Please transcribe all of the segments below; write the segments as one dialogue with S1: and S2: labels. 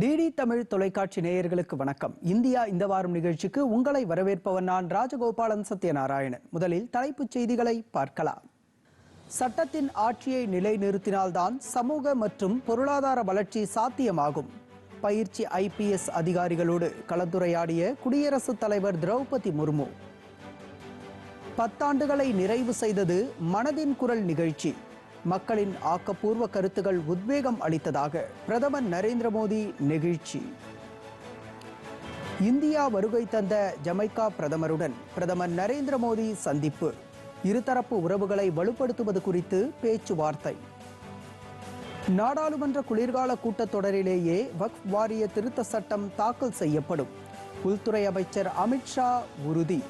S1: DD Tamil தொலைக்காட்சி நேயர்களுக்கு வணக்கம் இந்தியா இந்த வாரம் நிகழ்ச்சிக்கு உங்களை வரவேற்பவன் நான் ராஜகோபாலன் சத்யநாராயணன் முதலில் தலைப்புச் செய்திகளை பார்க்கலாம் சட்டத்தின் ஆட்சியை நிலைநிறுத்தினால்தான் சமூக மற்றும் பொருளாதார வளர்ச்சி சாத்தியமாகும் பயிற்சி ஐபிஎஸ் அதிகாரிகளோடு கலந்துரையாடிய குடியரசுத் தலைவர் திரௌபதி முர்மு பத்தாண்டுகளை நிறைவு செய்தது மனதின் குரல் நிகழ்ச்சி மக்களின் ஆக்கப்பூர்வ கருத்துகள் உத்வேகம் அளித்ததாக பிரதமர் நரேந்திர மோடி நெகிழ்ச்சி இந்தியா வருகை தந்த ஜமைக்கா பிரதமருடன் பிரதமர் நரேந்திர மோடி சந்திப்பு இருதரப்பு உறவுகளை வலுப்படுத்துவது குறித்து பேச்சுவார்த்தை நாடாளுமன்ற குளிர்கால கூட்டத்தொடரிலேயே வக்ஃப் வாரிய திருத்த சட்டம் தாக்கல் செய்யப்படும் உள்துறை அமைச்சர் அமித்ஷா உறுதி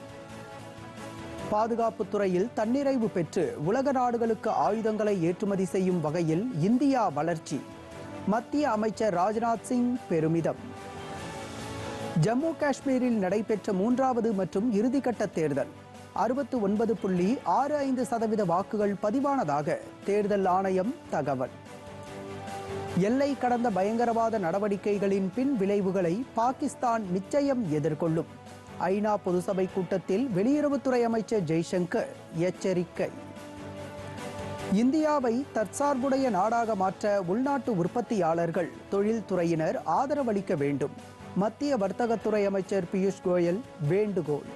S1: பாதுகாப்பு துறையில் தன்னிறைவு பெற்று உலக நாடுகளுக்கு ஆயுதங்களை ஏற்றுமதி செய்யும் வகையில் இந்தியா வளர்ச்சி மத்திய அமைச்சர் ராஜ்நாத் சிங் பெருமிதம் ஜம்மு காஷ்மீரில் நடைபெற்ற மூன்றாவது மற்றும் இறுதிக்கட்ட தேர்தல் அறுபத்து ஒன்பது புள்ளி ஆறு ஐந்து சதவீத வாக்குகள் பதிவானதாக தேர்தல் ஆணையம் தகவல் எல்லை கடந்த பயங்கரவாத நடவடிக்கைகளின் பின் விளைவுகளை பாகிஸ்தான் நிச்சயம் எதிர்கொள்ளும் ஐநா பொதுசபை கூட்டத்தில் வெளியுறவுத்துறை அமைச்சர் ஜெய்சங்கர் எச்சரிக்கை இந்தியாவை தற்சார்புடைய நாடாக மாற்ற உள்நாட்டு உற்பத்தியாளர்கள் தொழில்துறையினர் ஆதரவளிக்க வேண்டும் மத்திய வர்த்தகத்துறை அமைச்சர் பியூஷ் கோயல் வேண்டுகோள்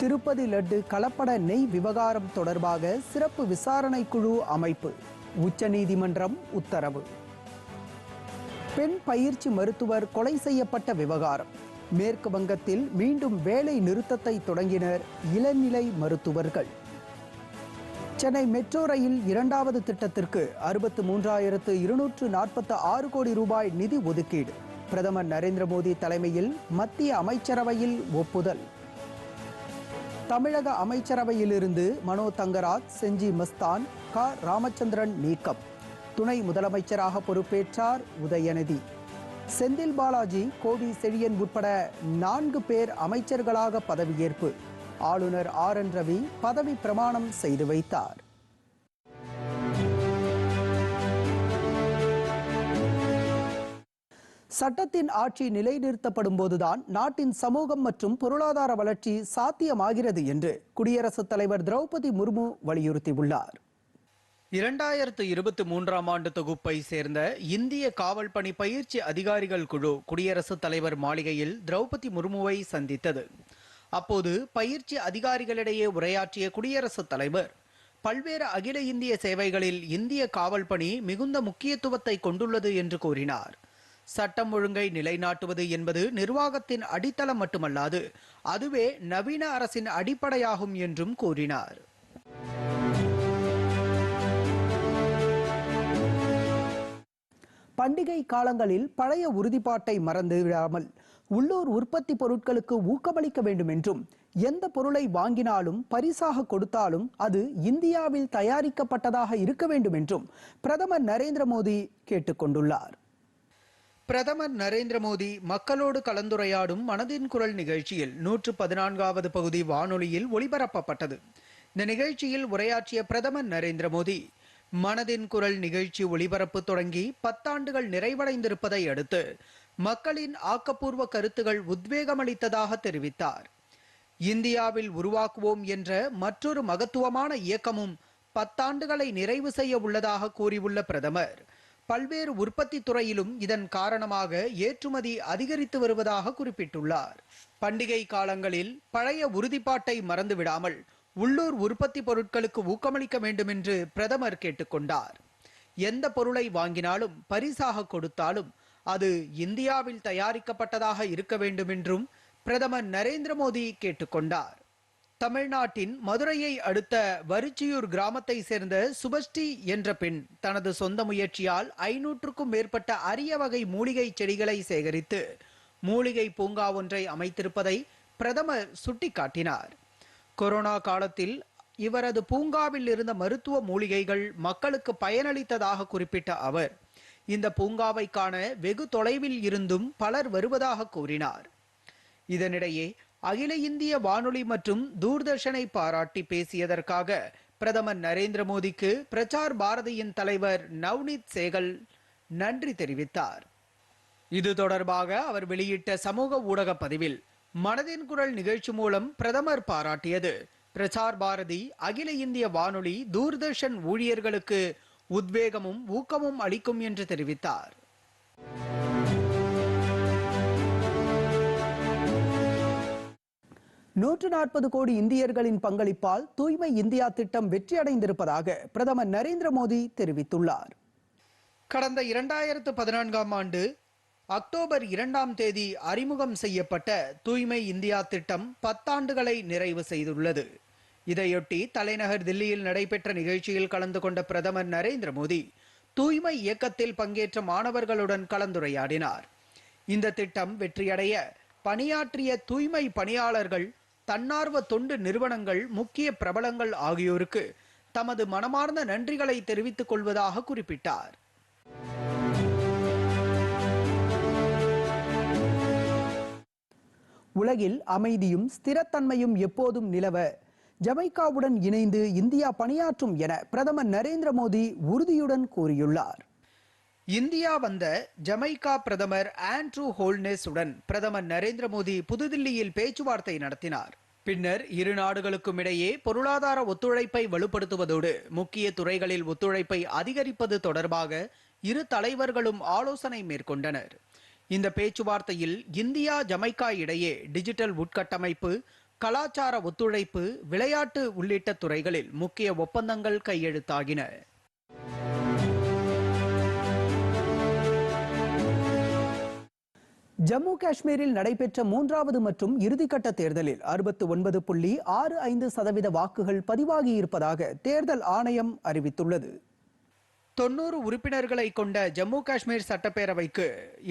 S1: திருப்பதி லட்டு கலப்பட நெய் விவகாரம் தொடர்பாக சிறப்பு விசாரணை குழு அமைப்பு உச்சநீதிமன்றம் உத்தரவு பெண் பயிற்சி மருத்துவர் கொலை செய்யப்பட்ட விவகாரம் மேற்கு வங்கத்தில் மீண்டும் வேலை நிறுத்தத்தை தொடங்கினர் இளநிலை மருத்துவர்கள் சென்னை மெட்ரோ ரயில் இரண்டாவது திட்டத்திற்கு அறுபத்து மூன்றாயிரத்து இருநூற்று நாற்பத்து ஆறு கோடி ரூபாய் நிதி ஒதுக்கீடு பிரதமர் நரேந்திர மோடி தலைமையில் மத்திய அமைச்சரவையில் ஒப்புதல் தமிழக அமைச்சரவையிலிருந்து மனோ தங்கராஜ் செஞ்சி மஸ்தான் க ராமச்சந்திரன் நீக்கம் துணை முதலமைச்சராக பொறுப்பேற்றார் உதயநிதி செந்தில் பாலாஜி கோவி செழியன் உட்பட நான்கு பேர் அமைச்சர்களாக பதவியேற்பு ஆளுநர் ஆர் என் ரவி பதவி பிரமாணம் செய்து வைத்தார் சட்டத்தின் ஆட்சி நிலைநிறுத்தப்படும் போதுதான் நாட்டின் சமூகம் மற்றும் பொருளாதார வளர்ச்சி சாத்தியமாகிறது என்று குடியரசுத் தலைவர் திரௌபதி முர்மு வலியுறுத்தியுள்ளார்
S2: இரண்டாயிரத்து இருபத்தி மூன்றாம் ஆண்டு தொகுப்பை சேர்ந்த இந்திய காவல் பணி பயிற்சி அதிகாரிகள் குழு குடியரசுத் தலைவர் மாளிகையில் திரௌபதி முர்முவை சந்தித்தது அப்போது பயிற்சி அதிகாரிகளிடையே உரையாற்றிய குடியரசுத் தலைவர் பல்வேறு அகில இந்திய சேவைகளில் இந்திய காவல் பணி மிகுந்த முக்கியத்துவத்தை கொண்டுள்ளது என்று கூறினார் சட்டம் ஒழுங்கை நிலைநாட்டுவது என்பது நிர்வாகத்தின் அடித்தளம் மட்டுமல்லாது அதுவே நவீன அரசின் அடிப்படையாகும் என்றும் கூறினார்
S1: பண்டிகை காலங்களில் பழைய உறுதிப்பாட்டை மறந்து விடாமல் உள்ளூர் உற்பத்தி பொருட்களுக்கு ஊக்கமளிக்க வேண்டும் என்றும் எந்த பொருளை வாங்கினாலும் பரிசாக கொடுத்தாலும் அது இந்தியாவில் தயாரிக்கப்பட்டதாக இருக்க வேண்டும் என்றும் பிரதமர் நரேந்திர மோடி கேட்டுக்கொண்டுள்ளார்
S2: பிரதமர் நரேந்திர மோடி மக்களோடு கலந்துரையாடும் மனதின் குரல் நிகழ்ச்சியில் நூற்று பதினான்காவது பகுதி வானொலியில் ஒளிபரப்பப்பட்டது இந்த நிகழ்ச்சியில் உரையாற்றிய பிரதமர் நரேந்திர மோடி மனதின் குரல் நிகழ்ச்சி ஒளிபரப்பு தொடங்கி பத்தாண்டுகள் நிறைவடைந்திருப்பதை அடுத்து மக்களின் ஆக்கப்பூர்வ கருத்துகள் உத்வேகமளித்ததாக தெரிவித்தார் இந்தியாவில் உருவாக்குவோம் என்ற மற்றொரு மகத்துவமான இயக்கமும் பத்தாண்டுகளை நிறைவு செய்ய உள்ளதாக கூறியுள்ள பிரதமர் பல்வேறு உற்பத்தி துறையிலும் இதன் காரணமாக ஏற்றுமதி அதிகரித்து வருவதாக குறிப்பிட்டுள்ளார் பண்டிகை காலங்களில் பழைய உறுதிப்பாட்டை மறந்துவிடாமல் உள்ளூர் உற்பத்தி பொருட்களுக்கு ஊக்கமளிக்க வேண்டும் என்று பிரதமர் கேட்டுக்கொண்டார் எந்த பொருளை வாங்கினாலும் பரிசாக கொடுத்தாலும் அது இந்தியாவில் தயாரிக்கப்பட்டதாக இருக்க வேண்டும் என்றும் பிரதமர் நரேந்திர மோடி கேட்டுக்கொண்டார் தமிழ்நாட்டின் மதுரையை அடுத்த வரிச்சியூர் கிராமத்தை சேர்ந்த சுபஸ்டி என்ற பெண் தனது சொந்த முயற்சியால் ஐநூற்றுக்கும் மேற்பட்ட அரிய வகை மூலிகை செடிகளை சேகரித்து மூலிகை பூங்கா ஒன்றை அமைத்திருப்பதை பிரதமர் சுட்டிக்காட்டினார் கொரோனா காலத்தில் இவரது பூங்காவில் இருந்த மருத்துவ மூலிகைகள் மக்களுக்கு பயனளித்ததாக குறிப்பிட்ட அவர் இந்த பூங்காவை காண வெகு தொலைவில் இருந்தும் பலர் வருவதாக கூறினார் இதனிடையே அகில இந்திய வானொலி மற்றும் தூர்தர்ஷனை பாராட்டி பேசியதற்காக பிரதமர் நரேந்திர மோடிக்கு பிரச்சார் பாரதியின் தலைவர் நவ்னீத் சேகல் நன்றி தெரிவித்தார் இது தொடர்பாக அவர் வெளியிட்ட சமூக ஊடக பதிவில் மனதின் குரல் நிகழ்ச்சி மூலம் பிரதமர் பாராட்டியது பிரசார் பாரதி அகில இந்திய வானொலி தூர்தர்ஷன் ஊழியர்களுக்கு உத்வேகமும் ஊக்கமும் அளிக்கும் என்று தெரிவித்தார்
S1: நூற்று நாற்பது கோடி இந்தியர்களின் பங்களிப்பால் தூய்மை இந்தியா திட்டம் வெற்றியடைந்திருப்பதாக பிரதமர் நரேந்திர மோடி தெரிவித்துள்ளார்
S2: கடந்த இரண்டாயிரத்து பதினான்காம் ஆண்டு அக்டோபர் இரண்டாம் தேதி அறிமுகம் செய்யப்பட்ட தூய்மை இந்தியா திட்டம் பத்தாண்டுகளை நிறைவு செய்துள்ளது இதையொட்டி தலைநகர் தில்லியில் நடைபெற்ற நிகழ்ச்சியில் கலந்து கொண்ட பிரதமர் நரேந்திர மோடி தூய்மை இயக்கத்தில் பங்கேற்ற மாணவர்களுடன் கலந்துரையாடினார் இந்த திட்டம் வெற்றியடைய பணியாற்றிய தூய்மை பணியாளர்கள் தன்னார்வ தொண்டு நிறுவனங்கள் முக்கிய பிரபலங்கள் ஆகியோருக்கு தமது மனமார்ந்த நன்றிகளை தெரிவித்துக் கொள்வதாக குறிப்பிட்டார்
S1: உலகில் அமைதியும் ஸ்திரத்தன்மையும் எப்போதும் நிலவ ஜமைக்காவுடன் இணைந்து இந்தியா பணியாற்றும் என பிரதமர் நரேந்திர மோடி உறுதியுடன் கூறியுள்ளார்
S2: இந்தியா வந்த ஜமைக்கா பிரதமர் ஆண்ட்ரூ ஹோல்னேஸ் உடன் பிரதமர் நரேந்திர மோடி புதுதில்லியில் பேச்சுவார்த்தை நடத்தினார் பின்னர் இரு நாடுகளுக்கும் இடையே பொருளாதார ஒத்துழைப்பை வலுப்படுத்துவதோடு முக்கிய துறைகளில் ஒத்துழைப்பை அதிகரிப்பது தொடர்பாக இரு தலைவர்களும் ஆலோசனை மேற்கொண்டனர் இந்த பேச்சுவார்த்தையில் இந்தியா ஜமைக்கா இடையே டிஜிட்டல் உட்கட்டமைப்பு கலாச்சார ஒத்துழைப்பு விளையாட்டு உள்ளிட்ட துறைகளில் முக்கிய ஒப்பந்தங்கள் கையெழுத்தாகின
S1: ஜம்மு காஷ்மீரில் நடைபெற்ற மூன்றாவது மற்றும் இறுதிக்கட்ட தேர்தலில் அறுபத்து ஒன்பது புள்ளி ஆறு ஐந்து சதவீத வாக்குகள் பதிவாகியிருப்பதாக தேர்தல் ஆணையம் அறிவித்துள்ளது
S2: தொன்னூறு உறுப்பினர்களை கொண்ட ஜம்மு காஷ்மீர் சட்டப்பேரவைக்கு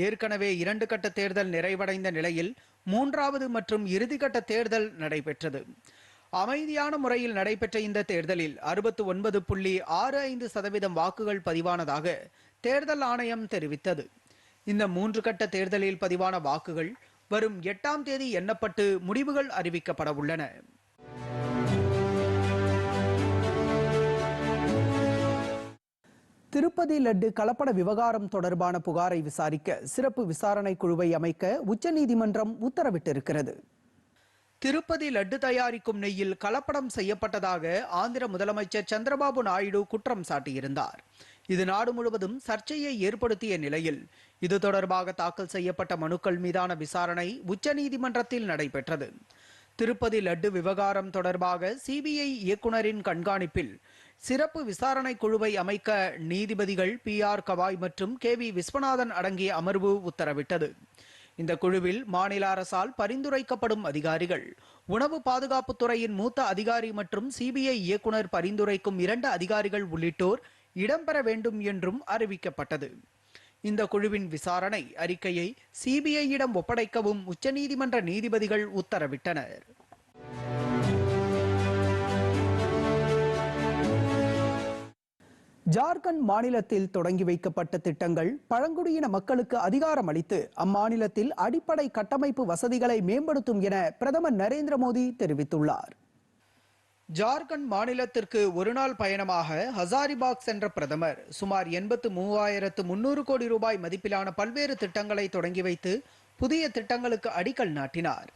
S2: ஏற்கனவே இரண்டு கட்ட தேர்தல் நிறைவடைந்த நிலையில் மூன்றாவது மற்றும் இறுதிக்கட்ட தேர்தல் நடைபெற்றது அமைதியான முறையில் நடைபெற்ற இந்த தேர்தலில் அறுபத்து ஒன்பது புள்ளி ஆறு ஐந்து சதவீதம் வாக்குகள் பதிவானதாக தேர்தல் ஆணையம் தெரிவித்தது இந்த மூன்று கட்ட தேர்தலில் பதிவான வாக்குகள் வரும் எட்டாம் தேதி எண்ணப்பட்டு முடிவுகள் அறிவிக்கப்பட உள்ளன
S1: திருப்பதி லட்டு கலப்பட விவகாரம் தொடர்பான புகாரை விசாரிக்க சிறப்பு விசாரணை குழுவை அமைக்க உச்சநீதிமன்றம் உத்தரவிட்டிருக்கிறது
S2: திருப்பதி லட்டு தயாரிக்கும் நெய்யில் கலப்படம் செய்யப்பட்டதாக ஆந்திர முதலமைச்சர் சந்திரபாபு நாயுடு குற்றம் சாட்டியிருந்தார் இது நாடு முழுவதும் சர்ச்சையை ஏற்படுத்திய நிலையில் இது தொடர்பாக தாக்கல் செய்யப்பட்ட மனுக்கள் மீதான விசாரணை உச்சநீதிமன்றத்தில் நடைபெற்றது திருப்பதி லட்டு விவகாரம் தொடர்பாக சிபிஐ இயக்குநரின் கண்காணிப்பில் சிறப்பு விசாரணை குழுவை அமைக்க நீதிபதிகள் பி ஆர் கவாய் மற்றும் கே வி விஸ்வநாதன் அடங்கிய அமர்வு உத்தரவிட்டது இந்த குழுவில் மாநில அரசால் பரிந்துரைக்கப்படும் அதிகாரிகள் உணவு பாதுகாப்புத்துறையின் மூத்த அதிகாரி மற்றும் சிபிஐ இயக்குனர் பரிந்துரைக்கும் இரண்டு அதிகாரிகள் உள்ளிட்டோர் இடம்பெற வேண்டும் என்றும் அறிவிக்கப்பட்டது இந்த குழுவின் விசாரணை அறிக்கையை சிபிஐயிடம் ஒப்படைக்கவும் உச்சநீதிமன்ற நீதிபதிகள் உத்தரவிட்டனர்
S1: ஜார்க்கண்ட் மாநிலத்தில் தொடங்கி வைக்கப்பட்ட திட்டங்கள் பழங்குடியின மக்களுக்கு அதிகாரம் அளித்து அம்மாநிலத்தில் அடிப்படை கட்டமைப்பு வசதிகளை மேம்படுத்தும் என பிரதமர் நரேந்திர மோடி தெரிவித்துள்ளார்
S2: ஜார்க்கண்ட் மாநிலத்திற்கு ஒருநாள் பயணமாக ஹசாரிபாக் சென்ற பிரதமர் சுமார் எண்பத்து மூவாயிரத்து முன்னூறு கோடி ரூபாய் மதிப்பிலான பல்வேறு திட்டங்களை தொடங்கி வைத்து புதிய திட்டங்களுக்கு அடிக்கல் நாட்டினார்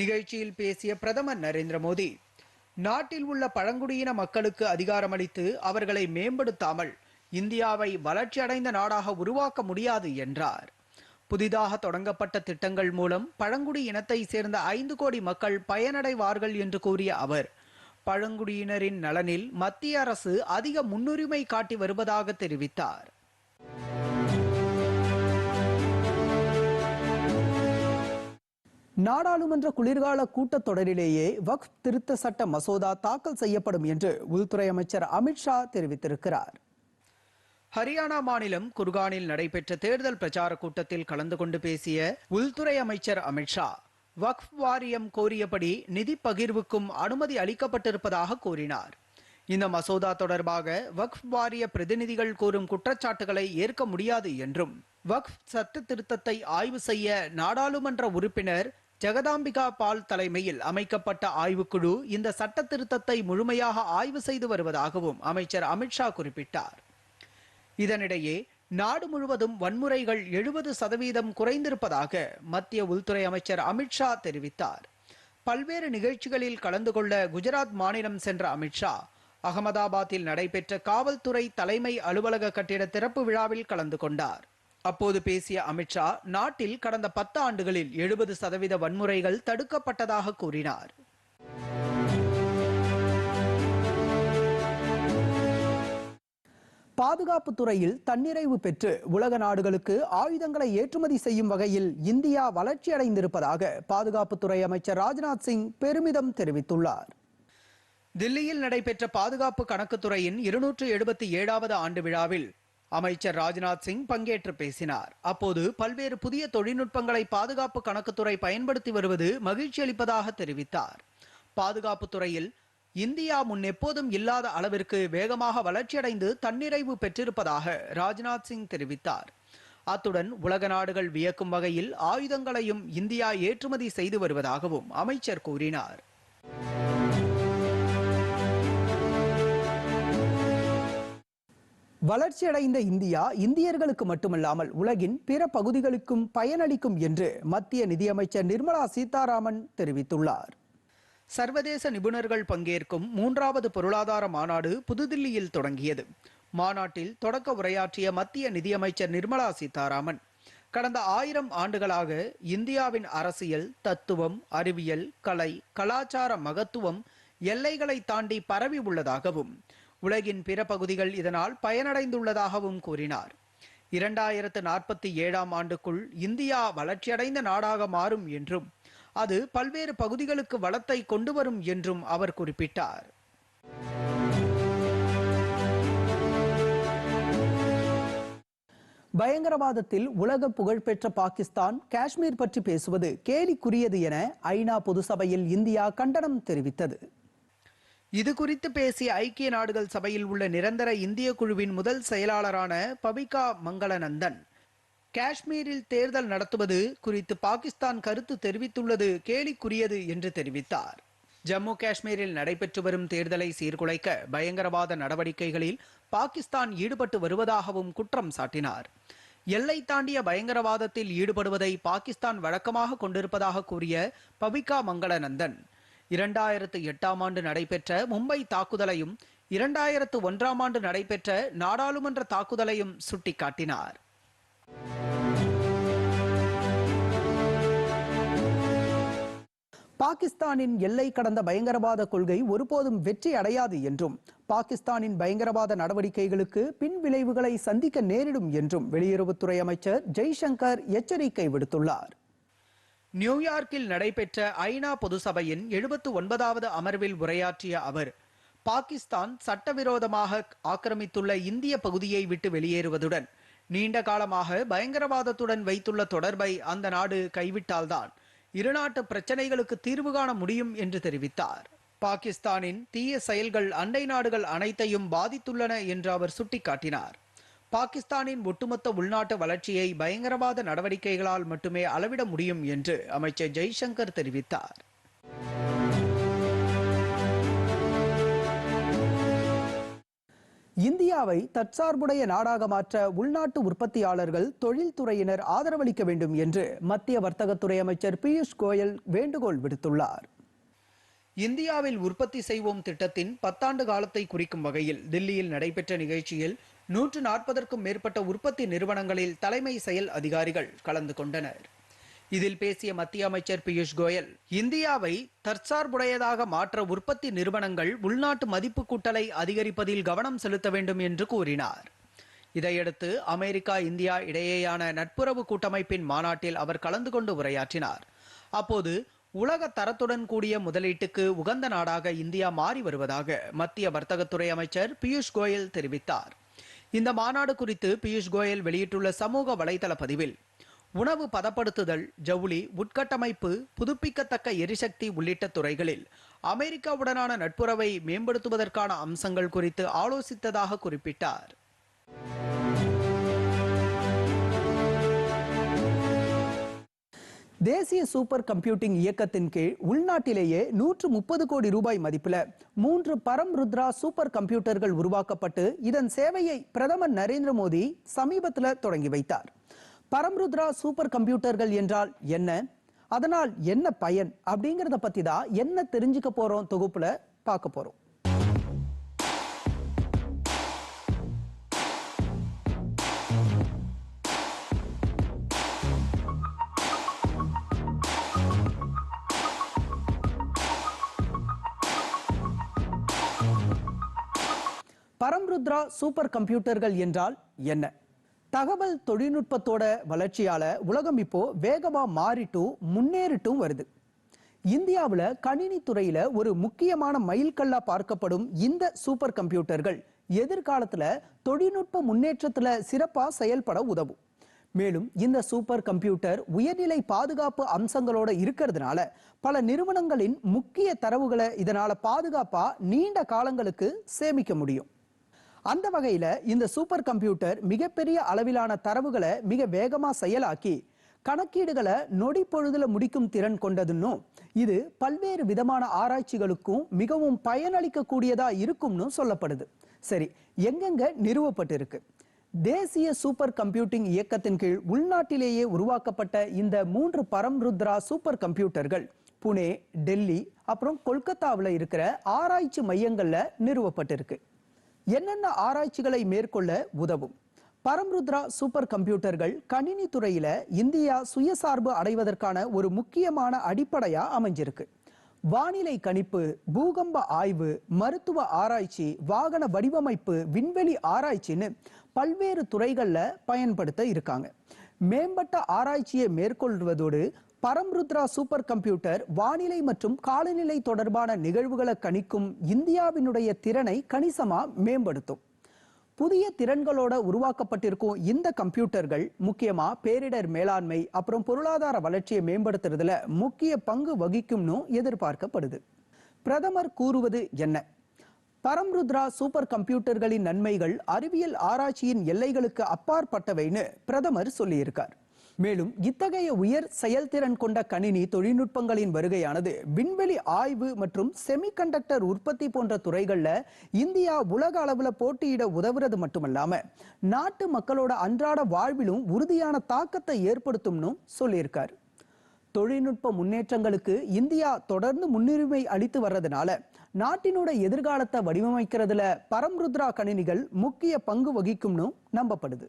S2: நிகழ்ச்சியில் பேசிய பிரதமர் நரேந்திர மோடி நாட்டில் உள்ள பழங்குடியின மக்களுக்கு அதிகாரமளித்து அவர்களை மேம்படுத்தாமல் இந்தியாவை வளர்ச்சியடைந்த நாடாக உருவாக்க முடியாது என்றார் புதிதாக தொடங்கப்பட்ட திட்டங்கள் மூலம் பழங்குடி இனத்தை சேர்ந்த ஐந்து கோடி மக்கள் பயனடைவார்கள் என்று கூறிய அவர் பழங்குடியினரின் நலனில் மத்திய அரசு அதிக முன்னுரிமை காட்டி வருவதாக தெரிவித்தார்
S1: நாடாளுமன்ற குளிர்கால கூட்டத் தொடரிலேயே வக்ஃப் திருத்த சட்ட மசோதா தாக்கல் செய்யப்படும் என்று உள்துறை அமைச்சர் அமித்ஷா தெரிவித்திருக்கிறார்
S2: ஹரியானா மாநிலம் குர்கானில் நடைபெற்ற தேர்தல் பிரச்சார கூட்டத்தில் கலந்து கொண்டு பேசிய உள்துறை அமைச்சர் அமித்ஷா வக்ஃப் வாரியம் கோரியபடி நிதி பகிர்வுக்கும் அனுமதி அளிக்கப்பட்டிருப்பதாக கூறினார் இந்த மசோதா தொடர்பாக வக்ஃப் வாரிய பிரதிநிதிகள் கூறும் குற்றச்சாட்டுகளை ஏற்க முடியாது என்றும் வக்ஃப் சட்ட திருத்தத்தை ஆய்வு செய்ய நாடாளுமன்ற உறுப்பினர் ஜெகதாம்பிகா பால் தலைமையில் அமைக்கப்பட்ட ஆய்வுக்குழு இந்த சட்ட திருத்தத்தை முழுமையாக ஆய்வு செய்து வருவதாகவும் அமைச்சர் அமித்ஷா குறிப்பிட்டார் இதனிடையே நாடு முழுவதும் வன்முறைகள் எழுபது சதவீதம் குறைந்திருப்பதாக மத்திய உள்துறை அமைச்சர் அமித்ஷா தெரிவித்தார் பல்வேறு நிகழ்ச்சிகளில் கலந்து கொள்ள குஜராத் மாநிலம் சென்ற அமித்ஷா அகமதாபாத்தில் நடைபெற்ற காவல்துறை தலைமை அலுவலக கட்டிட திறப்பு விழாவில் கலந்து கொண்டார் அப்போது பேசிய அமித்ஷா நாட்டில் கடந்த பத்து ஆண்டுகளில் எழுபது சதவீத வன்முறைகள் தடுக்கப்பட்டதாக கூறினார்
S1: பாதுகாப்பு துறையில் தன்னிறைவு பெற்று உலக நாடுகளுக்கு ஆயுதங்களை ஏற்றுமதி செய்யும் வகையில் இந்தியா வளர்ச்சியடைந்திருப்பதாக பாதுகாப்புத்துறை அமைச்சர் ராஜ்நாத் சிங் பெருமிதம் தெரிவித்துள்ளார்
S2: தில்லியில் நடைபெற்ற பாதுகாப்பு கணக்குத்துறையின் இருநூற்று எழுபத்தி ஏழாவது ஆண்டு விழாவில் அமைச்சர் ராஜ்நாத் சிங் பங்கேற்று பேசினார் அப்போது பல்வேறு புதிய தொழில்நுட்பங்களை பாதுகாப்பு கணக்குத்துறை பயன்படுத்தி வருவது மகிழ்ச்சி அளிப்பதாக தெரிவித்தார் பாதுகாப்பு துறையில் இந்தியா முன் எப்போதும் இல்லாத அளவிற்கு வேகமாக வளர்ச்சியடைந்து தன்னிறைவு பெற்றிருப்பதாக ராஜ்நாத் சிங் தெரிவித்தார் அத்துடன் உலக நாடுகள் வியக்கும் வகையில் ஆயுதங்களையும் இந்தியா ஏற்றுமதி செய்து வருவதாகவும் அமைச்சர் கூறினார்
S1: வளர்ச்சியடைந்த இந்தியா இந்தியர்களுக்கு மட்டுமல்லாமல் உலகின் பிற பகுதிகளுக்கும் பயனளிக்கும் என்று மத்திய நிதியமைச்சர் நிர்மலா சீதாராமன் தெரிவித்துள்ளார்
S2: சர்வதேச நிபுணர்கள் பங்கேற்கும் மூன்றாவது பொருளாதார மாநாடு புதுதில்லியில் தொடங்கியது மாநாட்டில் தொடக்க உரையாற்றிய மத்திய நிதியமைச்சர் நிர்மலா சீதாராமன் கடந்த ஆயிரம் ஆண்டுகளாக இந்தியாவின் அரசியல் தத்துவம் அறிவியல் கலை கலாச்சார மகத்துவம் எல்லைகளை தாண்டி பரவி உள்ளதாகவும் உலகின் பிற பகுதிகள் இதனால் பயனடைந்துள்ளதாகவும் கூறினார் இரண்டாயிரத்து நாற்பத்தி ஏழாம் ஆண்டுக்குள் இந்தியா வளர்ச்சியடைந்த நாடாக மாறும் என்றும் அது பல்வேறு பகுதிகளுக்கு வளத்தை கொண்டு வரும் என்றும் அவர் குறிப்பிட்டார்
S1: பயங்கரவாதத்தில் உலக புகழ்பெற்ற பாகிஸ்தான் காஷ்மீர் பற்றி பேசுவது கேலிக்குரியது என ஐநா பொதுசபையில் இந்தியா கண்டனம் தெரிவித்தது
S2: இது குறித்து பேசிய ஐக்கிய நாடுகள் சபையில் உள்ள நிரந்தர இந்திய குழுவின் முதல் செயலாளரான பபிகா மங்களநந்தன் காஷ்மீரில் தேர்தல் நடத்துவது குறித்து பாகிஸ்தான் கருத்து தெரிவித்துள்ளது கேலிக்குரியது என்று தெரிவித்தார் ஜம்மு காஷ்மீரில் நடைபெற்று வரும் தேர்தலை சீர்குலைக்க பயங்கரவாத நடவடிக்கைகளில் பாகிஸ்தான் ஈடுபட்டு வருவதாகவும் குற்றம் சாட்டினார் எல்லை தாண்டிய பயங்கரவாதத்தில் ஈடுபடுவதை பாகிஸ்தான் வழக்கமாக கொண்டிருப்பதாக கூறிய பவிகா மங்களநந்தன் இரண்டாயிரத்து எட்டாம் ஆண்டு நடைபெற்ற மும்பை தாக்குதலையும் இரண்டாயிரத்து ஒன்றாம் ஆண்டு நடைபெற்ற நாடாளுமன்ற தாக்குதலையும் சுட்டிக்காட்டினார்
S1: பாகிஸ்தானின் எல்லை கடந்த பயங்கரவாத கொள்கை ஒருபோதும் வெற்றி அடையாது என்றும் பாகிஸ்தானின் பயங்கரவாத நடவடிக்கைகளுக்கு பின் விளைவுகளை சந்திக்க நேரிடும் என்றும் வெளியுறவுத்துறை அமைச்சர் ஜெய்சங்கர் எச்சரிக்கை விடுத்துள்ளார்
S2: நியூயார்க்கில் நடைபெற்ற ஐநா பொதுசபையின் எழுபத்து ஒன்பதாவது அமர்வில் உரையாற்றிய அவர் பாகிஸ்தான் சட்டவிரோதமாக ஆக்கிரமித்துள்ள இந்திய பகுதியை விட்டு வெளியேறுவதுடன் நீண்ட காலமாக பயங்கரவாதத்துடன் வைத்துள்ள தொடர்பை அந்த நாடு கைவிட்டால்தான் இருநாட்டு பிரச்சனைகளுக்கு தீர்வு காண முடியும் என்று தெரிவித்தார் பாகிஸ்தானின் தீய செயல்கள் அண்டை நாடுகள் அனைத்தையும் பாதித்துள்ளன என்று அவர் சுட்டிக்காட்டினார் பாகிஸ்தானின் ஒட்டுமொத்த உள்நாட்டு வளர்ச்சியை பயங்கரவாத நடவடிக்கைகளால் மட்டுமே அளவிட முடியும் என்று அமைச்சர் ஜெய்சங்கர் தெரிவித்தார்
S1: இந்தியாவை தற்சார்புடைய நாடாக மாற்ற உள்நாட்டு உற்பத்தியாளர்கள் தொழில்துறையினர் ஆதரவளிக்க வேண்டும் என்று மத்திய வர்த்தகத்துறை அமைச்சர் பியூஷ் கோயல் வேண்டுகோள் விடுத்துள்ளார்
S2: இந்தியாவில் உற்பத்தி செய்வோம் திட்டத்தின் பத்தாண்டு காலத்தை குறிக்கும் வகையில் தில்லியில் நடைபெற்ற நிகழ்ச்சியில் நூற்று நாற்பதற்கும் மேற்பட்ட உற்பத்தி நிறுவனங்களில் தலைமை செயல் அதிகாரிகள் கலந்து கொண்டனர் இதில் பேசிய மத்திய அமைச்சர் பியூஷ் கோயல் இந்தியாவை தற்சார்புடையதாக மாற்ற உற்பத்தி நிறுவனங்கள் உள்நாட்டு மதிப்பு கூட்டலை அதிகரிப்பதில் கவனம் செலுத்த வேண்டும் என்று கூறினார் இதையடுத்து அமெரிக்கா இந்தியா இடையேயான நட்புறவு கூட்டமைப்பின் மாநாட்டில் அவர் கலந்து கொண்டு உரையாற்றினார் அப்போது உலக தரத்துடன் கூடிய முதலீட்டுக்கு உகந்த நாடாக இந்தியா மாறி வருவதாக மத்திய வர்த்தகத்துறை அமைச்சர் பியூஷ் கோயல் தெரிவித்தார் இந்த மாநாடு குறித்து பியூஷ் கோயல் வெளியிட்டுள்ள சமூக வலைதள பதிவில் உணவு பதப்படுத்துதல் ஜவுளி உட்கட்டமைப்பு புதுப்பிக்கத்தக்க எரிசக்தி உள்ளிட்ட துறைகளில் அமெரிக்காவுடனான நட்புறவை மேம்படுத்துவதற்கான அம்சங்கள் குறித்து ஆலோசித்ததாக குறிப்பிட்டார்
S1: தேசிய சூப்பர் கம்ப்யூட்டிங் இயக்கத்தின் கீழ் உள்நாட்டிலேயே நூற்று முப்பது கோடி ரூபாய் மதிப்பில் மூன்று பரம் ருத்ரா சூப்பர் கம்ப்யூட்டர்கள் உருவாக்கப்பட்டு இதன் சேவையை பிரதமர் நரேந்திர மோடி சமீபத்தில் தொடங்கி வைத்தார் பரம் ருத்ரா சூப்பர் கம்ப்யூட்டர்கள் என்றால் என்ன அதனால் என்ன பயன் அப்படிங்கிறத பத்தி தான் என்ன தெரிஞ்சுக்க போகிறோம் தொகுப்பில் பார்க்க போகிறோம் பரம்ருத்ரா சூப்பர் கம்ப்யூட்டர்கள் என்றால் என்ன தகவல் தொழில்நுட்பத்தோட வளர்ச்சியால உலகம் இப்போ வேகமா மாறிட்டும் முன்னேறிட்டும் வருது இந்தியாவில் கணினி துறையில ஒரு முக்கியமான மைல்கல்லா பார்க்கப்படும் இந்த சூப்பர் கம்ப்யூட்டர்கள் எதிர்காலத்துல தொழில்நுட்ப முன்னேற்றத்துல சிறப்பா செயல்பட உதவும் மேலும் இந்த சூப்பர் கம்ப்யூட்டர் உயர்நிலை பாதுகாப்பு அம்சங்களோட இருக்கிறதுனால பல நிறுவனங்களின் முக்கிய தரவுகளை இதனால பாதுகாப்பா நீண்ட காலங்களுக்கு சேமிக்க முடியும் அந்த வகையில் இந்த சூப்பர் கம்ப்யூட்டர் மிகப்பெரிய அளவிலான தரவுகளை மிக வேகமாக செயலாக்கி கணக்கீடுகளை நொடி பொழுதில் முடிக்கும் திறன் கொண்டதுன்னும் இது பல்வேறு விதமான ஆராய்ச்சிகளுக்கும் மிகவும் பயனளிக்கக்கூடியதா இருக்கும்னு சொல்லப்படுது சரி எங்கெங்க நிறுவப்பட்டிருக்கு தேசிய சூப்பர் கம்ப்யூட்டிங் இயக்கத்தின் கீழ் உள்நாட்டிலேயே உருவாக்கப்பட்ட இந்த மூன்று பரம்ருத்ரா சூப்பர் கம்ப்யூட்டர்கள் புனே டெல்லி அப்புறம் கொல்கத்தாவில் இருக்கிற ஆராய்ச்சி மையங்களில் நிறுவப்பட்டிருக்கு என்னென்ன ஆராய்ச்சிகளை மேற்கொள்ள உதவும் பரம்ருத்ரா சூப்பர் கம்ப்யூட்டர்கள் கணினி துறையில இந்தியா சுயசார்பு அடைவதற்கான ஒரு முக்கியமான அடிப்படையா அமைஞ்சிருக்கு வானிலை கணிப்பு பூகம்ப ஆய்வு மருத்துவ ஆராய்ச்சி வாகன வடிவமைப்பு விண்வெளி ஆராய்ச்சின்னு பல்வேறு துறைகளில் பயன்படுத்த இருக்காங்க மேம்பட்ட ஆராய்ச்சியை மேற்கொள்வதோடு பரம்ருத்ரா சூப்பர் கம்ப்யூட்டர் வானிலை மற்றும் காலநிலை தொடர்பான நிகழ்வுகளை கணிக்கும் இந்தியாவினுடைய திறனை கணிசமா மேம்படுத்தும் புதிய திறன்களோட உருவாக்கப்பட்டிருக்கும் இந்த கம்ப்யூட்டர்கள் முக்கியமாக பேரிடர் மேலாண்மை அப்புறம் பொருளாதார வளர்ச்சியை மேம்படுத்துறதுல முக்கிய பங்கு வகிக்கும்னு எதிர்பார்க்கப்படுது பிரதமர் கூறுவது என்ன பரம்ருத்ரா சூப்பர் கம்ப்யூட்டர்களின் நன்மைகள் அறிவியல் ஆராய்ச்சியின் எல்லைகளுக்கு அப்பாற்பட்டவைன்னு பிரதமர் சொல்லியிருக்கார் மேலும் இத்தகைய உயர் செயல்திறன் கொண்ட கணினி தொழில்நுட்பங்களின் வருகையானது விண்வெளி ஆய்வு மற்றும் செமிகண்டக்டர் உற்பத்தி போன்ற துறைகளில் இந்தியா உலக அளவில் போட்டியிட உதவுறது மட்டுமல்லாம நாட்டு மக்களோட அன்றாட வாழ்விலும் உறுதியான தாக்கத்தை ஏற்படுத்தும்னு சொல்லியிருக்கார் தொழில்நுட்ப முன்னேற்றங்களுக்கு இந்தியா தொடர்ந்து முன்னுரிமை அளித்து வர்றதுனால நாட்டினோட எதிர்காலத்தை வடிவமைக்கிறதுல பரம்ருத்ரா கணினிகள் முக்கிய பங்கு வகிக்கும்னு நம்பப்படுது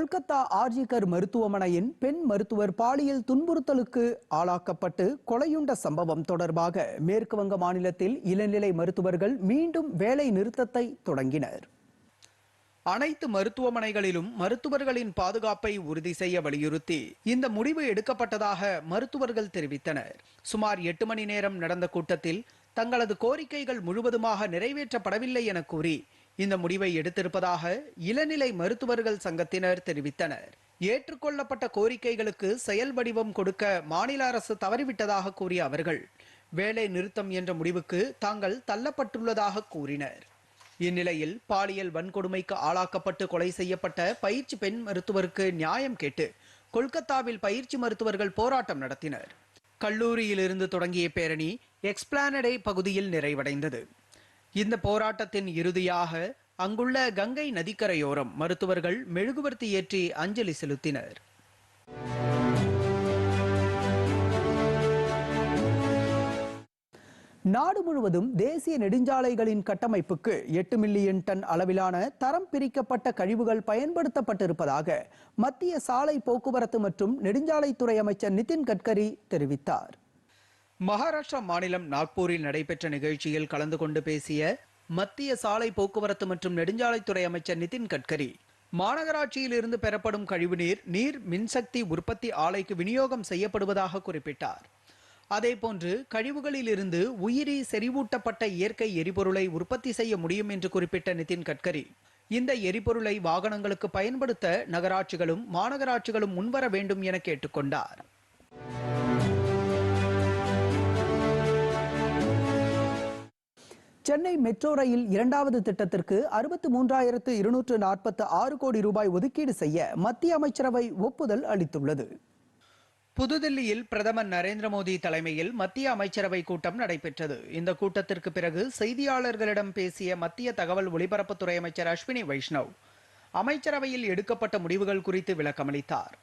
S1: கொல்கத்தா ஆர்ஜிகர் மருத்துவமனையின் பெண் மருத்துவர் பாலியல் துன்புறுத்தலுக்கு ஆளாக்கப்பட்டு கொலையுண்ட சம்பவம் தொடர்பாக மேற்குவங்க மாநிலத்தில் இளநிலை மருத்துவர்கள் மீண்டும் வேலை நிறுத்தத்தை தொடங்கினர்
S2: அனைத்து மருத்துவமனைகளிலும் மருத்துவர்களின் பாதுகாப்பை உறுதி செய்ய வலியுறுத்தி இந்த முடிவு எடுக்கப்பட்டதாக மருத்துவர்கள் தெரிவித்தனர் சுமார் எட்டு மணி நேரம் நடந்த கூட்டத்தில் தங்களது கோரிக்கைகள் முழுவதுமாக நிறைவேற்றப்படவில்லை என கூறி இந்த முடிவை எடுத்திருப்பதாக இளநிலை மருத்துவர்கள் சங்கத்தினர் தெரிவித்தனர் ஏற்றுக்கொள்ளப்பட்ட கோரிக்கைகளுக்கு செயல் வடிவம் கொடுக்க மாநில அரசு தவறிவிட்டதாக கூறிய அவர்கள் வேலை நிறுத்தம் என்ற முடிவுக்கு தாங்கள் தள்ளப்பட்டுள்ளதாக கூறினர் இந்நிலையில் பாலியல் வன்கொடுமைக்கு ஆளாக்கப்பட்டு கொலை செய்யப்பட்ட பயிற்சி பெண் மருத்துவருக்கு நியாயம் கேட்டு கொல்கத்தாவில் பயிற்சி மருத்துவர்கள் போராட்டம் நடத்தினர் கல்லூரியிலிருந்து தொடங்கிய பேரணி எக்ஸ்பிளானடை பகுதியில் நிறைவடைந்தது இந்த போராட்டத்தின் இறுதியாக அங்குள்ள கங்கை நதிக்கரையோரம் மருத்துவர்கள் மெழுகுவர்த்தி ஏற்றி அஞ்சலி செலுத்தினர்
S1: நாடு முழுவதும் தேசிய நெடுஞ்சாலைகளின் கட்டமைப்புக்கு எட்டு மில்லியன் டன் அளவிலான தரம் பிரிக்கப்பட்ட கழிவுகள் பயன்படுத்தப்பட்டிருப்பதாக மத்திய சாலை போக்குவரத்து மற்றும் நெடுஞ்சாலைத்துறை அமைச்சர் நிதின் கட்கரி தெரிவித்தார்
S2: மகாராஷ்டிரா மாநிலம் நாக்பூரில் நடைபெற்ற நிகழ்ச்சியில் கலந்து கொண்டு பேசிய மத்திய சாலை போக்குவரத்து மற்றும் நெடுஞ்சாலைத்துறை அமைச்சர் நிதின் கட்கரி மாநகராட்சியில் இருந்து பெறப்படும் கழிவுநீர் நீர் மின்சக்தி உற்பத்தி ஆலைக்கு விநியோகம் செய்யப்படுவதாக குறிப்பிட்டார் அதேபோன்று கழிவுகளில் இருந்து உயிரி செறிவூட்டப்பட்ட இயற்கை எரிபொருளை உற்பத்தி செய்ய முடியும் என்று குறிப்பிட்ட நிதின் கட்கரி இந்த எரிபொருளை வாகனங்களுக்கு பயன்படுத்த நகராட்சிகளும் மாநகராட்சிகளும் முன்வர வேண்டும் என கேட்டுக்கொண்டார்
S1: சென்னை மெட்ரோ ரயில் இரண்டாவது திட்டத்திற்கு அறுபத்தி மூன்றாயிரத்து இருநூற்று நாற்பத்தி ஆறு கோடி ரூபாய் ஒதுக்கீடு செய்ய மத்திய அமைச்சரவை ஒப்புதல் அளித்துள்ளது
S2: புதுதில்லியில் பிரதமர் நரேந்திர மோடி தலைமையில் மத்திய அமைச்சரவை கூட்டம் நடைபெற்றது இந்த கூட்டத்திற்கு பிறகு செய்தியாளர்களிடம் பேசிய மத்திய தகவல் ஒலிபரப்புத்துறை அமைச்சர் அஸ்வினி வைஷ்ணவ் அமைச்சரவையில் எடுக்கப்பட்ட முடிவுகள் குறித்து விளக்கமளித்தார்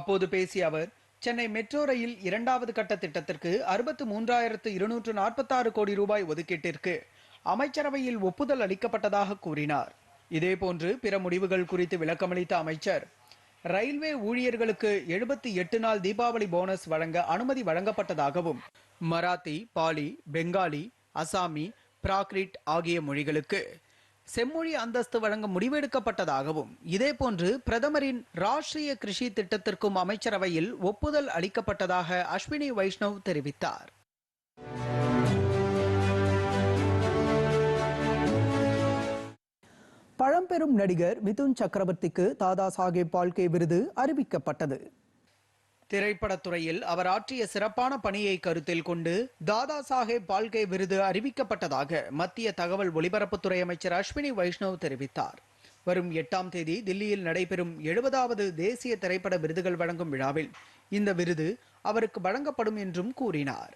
S2: அப்போது பேசிய அவர் சென்னை மெட்ரோ ரயில் இரண்டாவது கட்ட திட்டத்திற்கு அறுபத்து மூன்றாயிரத்து இருநூற்று நாற்பத்தாறு கோடி ரூபாய் ஒதுக்கீட்டிற்கு அமைச்சரவையில் ஒப்புதல் அளிக்கப்பட்டதாக கூறினார் இதேபோன்று பிற முடிவுகள் குறித்து விளக்கமளித்த அமைச்சர் ரயில்வே ஊழியர்களுக்கு எழுபத்தி எட்டு நாள் தீபாவளி போனஸ் வழங்க அனுமதி வழங்கப்பட்டதாகவும் மராத்தி பாலி பெங்காலி அசாமி பிராக்ரிட் ஆகிய மொழிகளுக்கு செம்மொழி அந்தஸ்து வழங்க முடிவெடுக்கப்பட்டதாகவும் இதேபோன்று பிரதமரின் ராஷ்டிரிய கிருஷி திட்டத்திற்கும் அமைச்சரவையில் ஒப்புதல் அளிக்கப்பட்டதாக அஸ்வினி வைஷ்ணவ் தெரிவித்தார்
S1: பழம்பெரும் நடிகர் மிதுன் சக்கரவர்த்திக்கு தாதா சாஹேப் பால்கே விருது அறிவிக்கப்பட்டது
S2: திரைப்படத்துறையில் அவர் ஆற்றிய சிறப்பான பணியை கருத்தில் கொண்டு தாதா சாஹேப் பால்கே விருது அறிவிக்கப்பட்டதாக மத்திய தகவல் ஒலிபரப்புத்துறை அமைச்சர் அஸ்வினி வைஷ்ணவ் தெரிவித்தார் வரும் எட்டாம் தேதி தில்லியில் நடைபெறும் எழுபதாவது தேசிய திரைப்பட விருதுகள் வழங்கும் விழாவில் இந்த விருது அவருக்கு வழங்கப்படும் என்றும் கூறினார்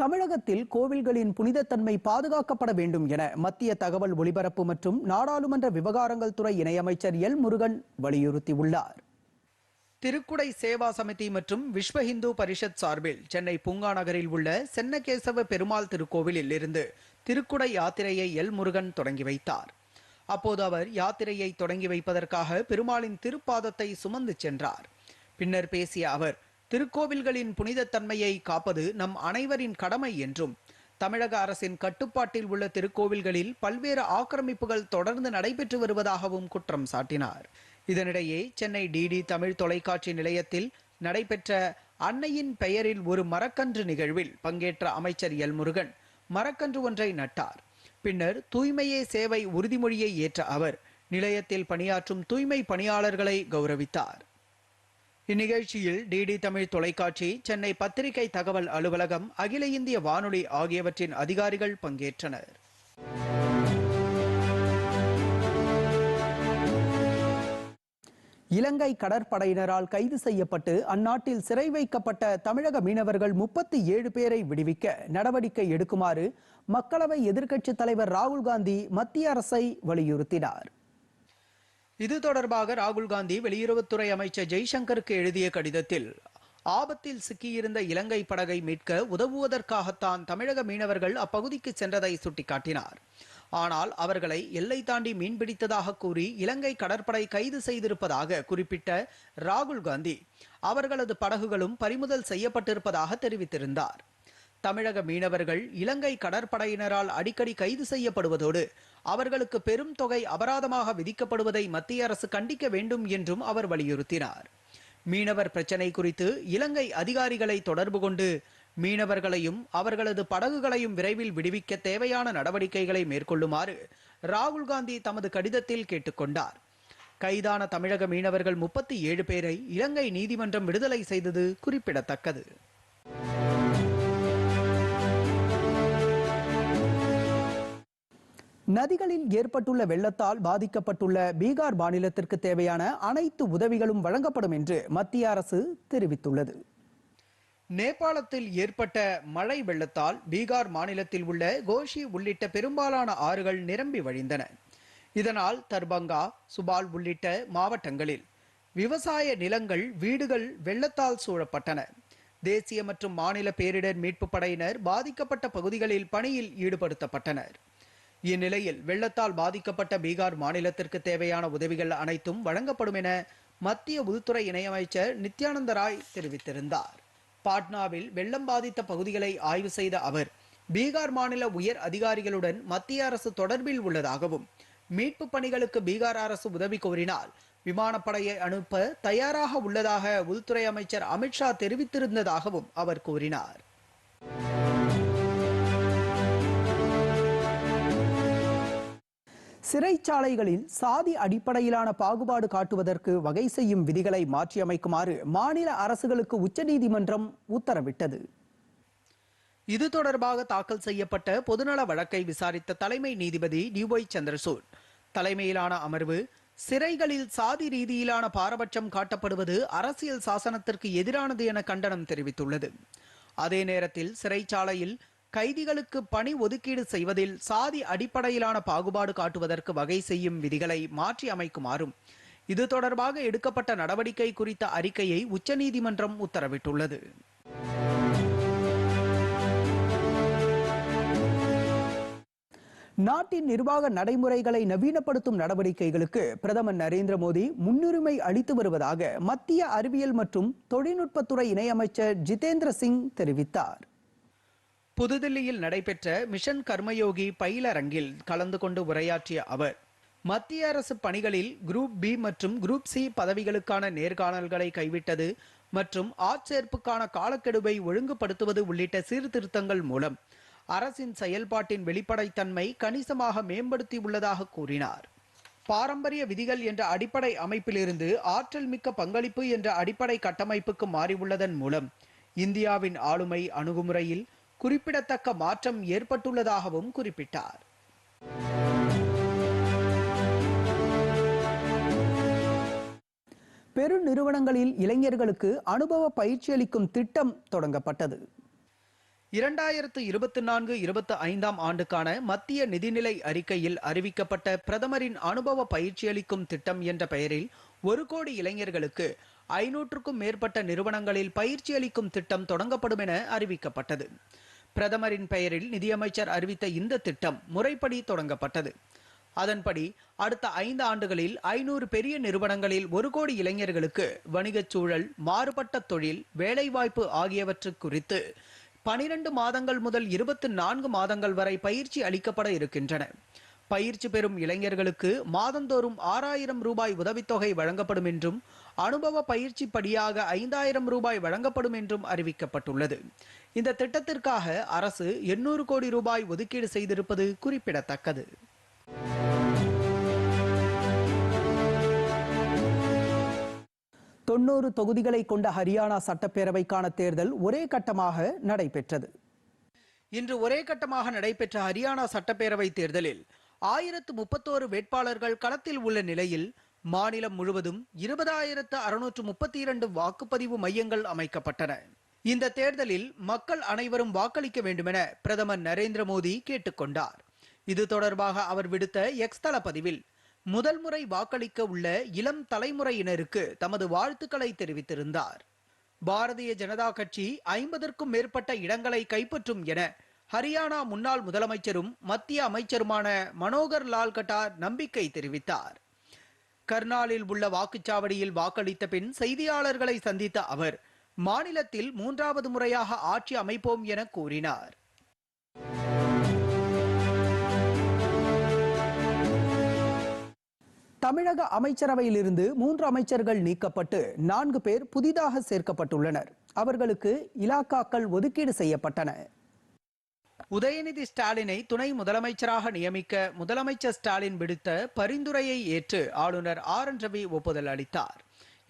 S1: தமிழகத்தில் கோவில்களின் புனிதத்தன்மை பாதுகாக்கப்பட வேண்டும் என மத்திய தகவல் ஒலிபரப்பு மற்றும் நாடாளுமன்ற விவகாரங்கள் துறை இணையமைச்சர் எல் முருகன் வலியுறுத்தியுள்ளார்
S2: திருக்குடை சேவா சமிதி மற்றும் விஸ்வ ஹிந்து பரிஷத் சார்பில் சென்னை பூங்கா நகரில் உள்ள சென்னகேசவ பெருமாள் திருக்கோவிலில் இருந்து திருக்குடை யாத்திரையை எல் முருகன் தொடங்கி வைத்தார் அப்போது அவர் யாத்திரையை தொடங்கி வைப்பதற்காக பெருமாளின் திருப்பாதத்தை சுமந்து சென்றார் பின்னர் பேசிய அவர் திருக்கோவில்களின் புனிதத்தன்மையை காப்பது நம் அனைவரின் கடமை என்றும் தமிழக அரசின் கட்டுப்பாட்டில் உள்ள திருக்கோவில்களில் பல்வேறு ஆக்கிரமிப்புகள் தொடர்ந்து நடைபெற்று வருவதாகவும் குற்றம் சாட்டினார் இதனிடையே சென்னை டிடி தமிழ் தொலைக்காட்சி நிலையத்தில் நடைபெற்ற அன்னையின் பெயரில் ஒரு மரக்கன்று நிகழ்வில் பங்கேற்ற அமைச்சர் எல் முருகன் மரக்கன்று ஒன்றை நட்டார் பின்னர் தூய்மையே சேவை உறுதிமொழியை ஏற்ற அவர் நிலையத்தில் பணியாற்றும் தூய்மை பணியாளர்களை கௌரவித்தார் இந்நிகழ்ச்சியில் டிடி தமிழ் தொலைக்காட்சி சென்னை பத்திரிகை தகவல் அலுவலகம் அகில இந்திய வானொலி ஆகியவற்றின் அதிகாரிகள் பங்கேற்றனர்
S1: இலங்கை கடற்படையினரால் கைது செய்யப்பட்டு அந்நாட்டில் சிறை வைக்கப்பட்ட தமிழக மீனவர்கள் முப்பத்தி ஏழு பேரை விடுவிக்க நடவடிக்கை எடுக்குமாறு மக்களவை எதிர்க்கட்சித் தலைவர் ராகுல்காந்தி மத்திய அரசை வலியுறுத்தினார்
S2: இது தொடர்பாக ராகுல் காந்தி வெளியுறவுத்துறை அமைச்சர் ஜெய்சங்கருக்கு எழுதிய கடிதத்தில் ஆபத்தில் சிக்கியிருந்த இலங்கை படகை மீட்க உதவுவதற்காகத்தான் தமிழக மீனவர்கள் அப்பகுதிக்கு சென்றதை சுட்டிக்காட்டினார் ஆனால் அவர்களை எல்லை தாண்டி மீன்பிடித்ததாக கூறி இலங்கை கடற்படை கைது செய்திருப்பதாக குறிப்பிட்ட ராகுல் காந்தி அவர்களது படகுகளும் பறிமுதல் செய்யப்பட்டிருப்பதாக தெரிவித்திருந்தார் தமிழக மீனவர்கள் இலங்கை கடற்படையினரால் அடிக்கடி கைது செய்யப்படுவதோடு அவர்களுக்கு பெரும் தொகை அபராதமாக விதிக்கப்படுவதை மத்திய அரசு கண்டிக்க வேண்டும் என்றும் அவர் வலியுறுத்தினார் மீனவர் பிரச்சினை குறித்து இலங்கை அதிகாரிகளை தொடர்பு கொண்டு மீனவர்களையும் அவர்களது படகுகளையும் விரைவில் விடுவிக்க தேவையான நடவடிக்கைகளை மேற்கொள்ளுமாறு ராகுல் காந்தி தமது கடிதத்தில் கேட்டுக்கொண்டார் கைதான தமிழக மீனவர்கள் முப்பத்தி ஏழு பேரை இலங்கை நீதிமன்றம் விடுதலை செய்தது குறிப்பிடத்தக்கது
S1: நதிகளில் ஏற்பட்டுள்ள வெள்ளத்தால் பாதிக்கப்பட்டுள்ள பீகார் மாநிலத்திற்கு தேவையான அனைத்து உதவிகளும் வழங்கப்படும் என்று மத்திய அரசு தெரிவித்துள்ளது
S2: நேபாளத்தில் ஏற்பட்ட மழை வெள்ளத்தால் பீகார் மாநிலத்தில் உள்ள கோஷி உள்ளிட்ட பெரும்பாலான ஆறுகள் நிரம்பி வழிந்தன இதனால் தர்பங்கா சுபால் உள்ளிட்ட மாவட்டங்களில் விவசாய நிலங்கள் வீடுகள் வெள்ளத்தால் சூழப்பட்டன தேசிய மற்றும் மாநில பேரிடர் மீட்பு படையினர் பாதிக்கப்பட்ட பகுதிகளில் பணியில் ஈடுபடுத்தப்பட்டனர் இந்நிலையில் வெள்ளத்தால் பாதிக்கப்பட்ட பீகார் மாநிலத்திற்கு தேவையான உதவிகள் அனைத்தும் வழங்கப்படும் என மத்திய உள்துறை இணையமைச்சர் நித்யானந்த ராய் தெரிவித்திருந்தார் பாட்னாவில் வெள்ளம் பாதித்த பகுதிகளை ஆய்வு செய்த அவர் பீகார் மாநில உயர் அதிகாரிகளுடன் மத்திய அரசு தொடர்பில் உள்ளதாகவும் மீட்பு பணிகளுக்கு பீகார் அரசு உதவி கோரினால் விமானப்படையை அனுப்ப தயாராக உள்ளதாக உள்துறை அமைச்சர் அமித்ஷா தெரிவித்திருந்ததாகவும் அவர் கூறினார்
S1: சிறைச்சாலைகளில் சாதி அடிப்படையிலான பாகுபாடு காட்டுவதற்கு வகை செய்யும் விதிகளை மாற்றியமைக்குமாறு மாநில அரசுகளுக்கு உச்சநீதிமன்றம் உத்தரவிட்டது
S2: இது தொடர்பாக தாக்கல் செய்யப்பட்ட பொதுநல வழக்கை விசாரித்த தலைமை நீதிபதி டி ஒய் சந்திரசூட் தலைமையிலான அமர்வு சிறைகளில் சாதி ரீதியிலான பாரபட்சம் காட்டப்படுவது அரசியல் சாசனத்திற்கு எதிரானது என கண்டனம் தெரிவித்துள்ளது அதே நேரத்தில் சிறைச்சாலையில் கைதிகளுக்கு பணி ஒதுக்கீடு செய்வதில் சாதி அடிப்படையிலான பாகுபாடு காட்டுவதற்கு வகை செய்யும் விதிகளை மாற்றி அமைக்குமாறும் இது தொடர்பாக எடுக்கப்பட்ட நடவடிக்கை குறித்த அறிக்கையை உச்சநீதிமன்றம் உத்தரவிட்டுள்ளது
S1: நாட்டின் நிர்வாக நடைமுறைகளை நவீனப்படுத்தும் நடவடிக்கைகளுக்கு பிரதமர் நரேந்திர மோடி முன்னுரிமை அளித்து வருவதாக மத்திய அறிவியல் மற்றும் தொழில்நுட்பத்துறை இணையமைச்சர் ஜிதேந்திர சிங் தெரிவித்தார்
S2: புதுதில்லியில் நடைபெற்ற மிஷன் கர்மயோகி பயிலரங்கில் கலந்து கொண்டு உரையாற்றிய அவர் மத்திய அரசு பணிகளில் குரூப் பி மற்றும் குரூப் சி பதவிகளுக்கான நேர்காணல்களை கைவிட்டது மற்றும் ஆட்சேர்ப்புக்கான காலக்கெடுவை ஒழுங்குபடுத்துவது உள்ளிட்ட சீர்திருத்தங்கள் மூலம் அரசின் செயல்பாட்டின் வெளிப்படைத்தன்மை கணிசமாக மேம்படுத்தியுள்ளதாக கூறினார் பாரம்பரிய விதிகள் என்ற அடிப்படை அமைப்பிலிருந்து ஆற்றல் மிக்க பங்களிப்பு என்ற அடிப்படை கட்டமைப்புக்கு மாறியுள்ளதன் மூலம் இந்தியாவின் ஆளுமை அணுகுமுறையில் குறிப்பிடத்தக்க மாற்றம் ஏற்பட்டுள்ளதாகவும் குறிப்பிட்டார்
S1: பெருநிறுவனங்களில் இளைஞர்களுக்கு அனுபவ பயிற்சி அளிக்கும் திட்டம் தொடங்கப்பட்டது
S2: இரண்டாயிரத்து இருபத்தி நான்கு இருபத்தி ஐந்தாம் ஆண்டுக்கான மத்திய நிதிநிலை அறிக்கையில் அறிவிக்கப்பட்ட பிரதமரின் அனுபவ பயிற்சியளிக்கும் திட்டம் என்ற பெயரில் ஒரு கோடி இளைஞர்களுக்கு ஐநூற்றுக்கும் மேற்பட்ட நிறுவனங்களில் பயிற்சி அளிக்கும் திட்டம் தொடங்கப்படும் என அறிவிக்கப்பட்டது பிரதமரின் பெயரில் நிதியமைச்சர் அறிவித்த இந்த திட்டம் முறைப்படி தொடங்கப்பட்டது அதன்படி அடுத்த ஐந்து ஆண்டுகளில் ஐநூறு பெரிய நிறுவனங்களில் ஒரு கோடி இளைஞர்களுக்கு வணிகச் சூழல் மாறுபட்ட தொழில் வேலைவாய்ப்பு ஆகியவற்று குறித்து பனிரெண்டு மாதங்கள் முதல் இருபத்தி நான்கு மாதங்கள் வரை பயிற்சி அளிக்கப்பட இருக்கின்றன பயிற்சி பெறும் இளைஞர்களுக்கு மாதந்தோறும் ஆறாயிரம் ரூபாய் உதவித்தொகை வழங்கப்படும் என்றும் அனுபவ பயிற்சி படியாக ஐந்தாயிரம் ரூபாய் வழங்கப்படும் என்றும் அறிவிக்கப்பட்டுள்ளது இந்த திட்டத்திற்காக அரசு எண்ணூறு கோடி ரூபாய் ஒதுக்கீடு செய்திருப்பது குறிப்பிடத்தக்கது
S1: தொன்னூறு தொகுதிகளை கொண்ட ஹரியானா சட்டப்பேரவைக்கான தேர்தல் ஒரே கட்டமாக நடைபெற்றது
S2: இன்று ஒரே கட்டமாக நடைபெற்ற ஹரியானா சட்டப்பேரவை தேர்தலில் ஆயிரத்து முப்பத்தோரு வேட்பாளர்கள் களத்தில் உள்ள நிலையில் மாநிலம் முழுவதும் இருபதாயிரத்து அறுநூற்று முப்பத்தி இரண்டு வாக்குப்பதிவு மையங்கள் அமைக்கப்பட்டன இந்த தேர்தலில் மக்கள் அனைவரும் வாக்களிக்க வேண்டுமென பிரதமர் நரேந்திர மோடி கேட்டுக்கொண்டார் இது தொடர்பாக அவர் விடுத்த எக்ஸ் தள பதிவில் முதல் முறை வாக்களிக்க உள்ள இளம் தலைமுறையினருக்கு தமது வாழ்த்துக்களை தெரிவித்திருந்தார் பாரதிய ஜனதா கட்சி ஐம்பதற்கும் மேற்பட்ட இடங்களை கைப்பற்றும் என ஹரியானா முன்னாள் முதலமைச்சரும் மத்திய அமைச்சருமான மனோகர் லால் கட்டார் நம்பிக்கை தெரிவித்தார் கர்னாலில் உள்ள வாக்குச்சாவடியில் வாக்களித்த பின் செய்தியாளர்களை சந்தித்த அவர் மாநிலத்தில் மூன்றாவது முறையாக ஆட்சி அமைப்போம் என கூறினார்
S1: தமிழக அமைச்சரவையிலிருந்து மூன்று அமைச்சர்கள் நீக்கப்பட்டு நான்கு பேர் புதிதாக சேர்க்கப்பட்டுள்ளனர் அவர்களுக்கு இலாக்காக்கள் ஒதுக்கீடு செய்யப்பட்டன
S2: உதயநிதி ஸ்டாலினை துணை முதலமைச்சராக நியமிக்க முதலமைச்சர் ஸ்டாலின் விடுத்த பரிந்துரையை ஏற்று ஆளுநர் ஆர் என் ரவி ஒப்புதல் அளித்தார்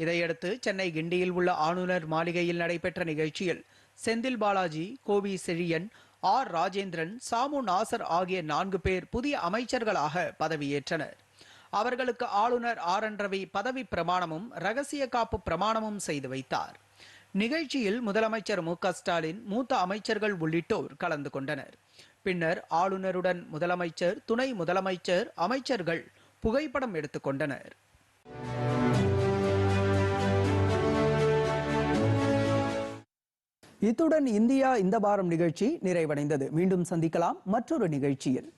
S2: இதையடுத்து சென்னை கிண்டியில் உள்ள ஆளுநர் மாளிகையில் நடைபெற்ற நிகழ்ச்சியில் செந்தில் பாலாஜி கோவி செழியன் ஆர் ராஜேந்திரன் சாமு நாசர் ஆகிய நான்கு பேர் புதிய அமைச்சர்களாக பதவியேற்றனர் அவர்களுக்கு ஆளுநர் ஆர் என் ரவி பதவி பிரமாணமும் ரகசிய காப்பு பிரமாணமும் செய்து வைத்தார் நிகழ்ச்சியில் முதலமைச்சர் மு ஸ்டாலின் மூத்த அமைச்சர்கள் உள்ளிட்டோர் கலந்து கொண்டனர் பின்னர் ஆளுநருடன் முதலமைச்சர் துணை முதலமைச்சர் அமைச்சர்கள் புகைப்படம் கொண்டனர்
S1: இத்துடன் இந்தியா இந்த வாரம் நிகழ்ச்சி நிறைவடைந்தது மீண்டும் சந்திக்கலாம் மற்றொரு நிகழ்ச்சியில்